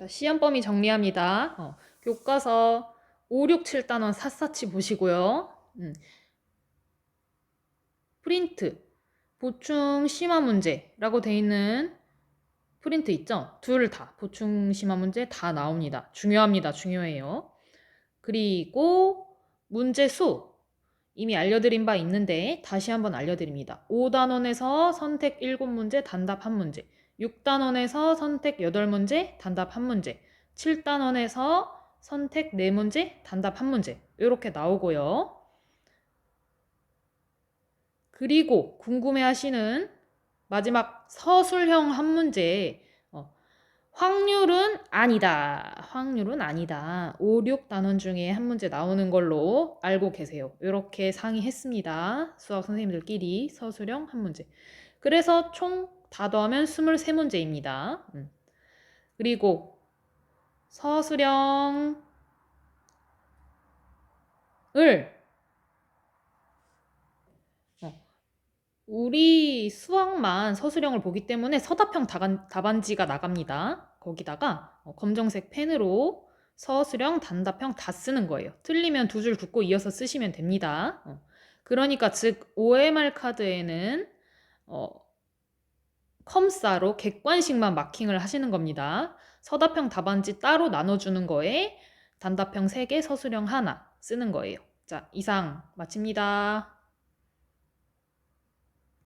자, 시험 범위 정리합니다. 어, 교과서 5, 6, 7단원 샅샅이 보시고요. 음. 프린트, 보충 심화 문제라고 돼 있는 프린트 있죠? 둘 다 보충 심화 문제 다 나옵니다. 중요합니다. 중요해요. 그리고 문제 수 이미 알려드린 바 있는데 다시 한번 알려드립니다. 5단원에서 선택 7문제, 단답 1문제 6단원에서 선택 8문제, 단답 1문제 7단원에서 선택 4문제, 단답 1문제 이렇게 나오고요. 그리고 궁금해하시는 마지막 서술형 한 문제 어, 확률은 아니다. 확률은 아니다. 5, 6단원 중에 한 문제 나오는 걸로 알고 계세요. 이렇게 상의했습니다. 수학 선생님들끼리 서술형 한 문제. 그래서 총 다 더하면 23문제입니다. 음. 그리고 서술형을 어, 우리 수학만 서술형을 보기 때문에 서답형 답안, 답안지가 나갑니다. 거기다가 어, 검정색 펜으로 서술형, 단답형 다 쓰는 거예요. 틀리면 두 줄 긋고 이어서 쓰시면 됩니다. 어, 그러니까 즉 OMR 카드에는 어, 컴사로 객관식만 마킹을 하시는 겁니다. 서답형 답안지 따로 나눠주는 거에 단답형 3개, 서술형 하나 쓰는 거예요. 자, 이상 마칩니다.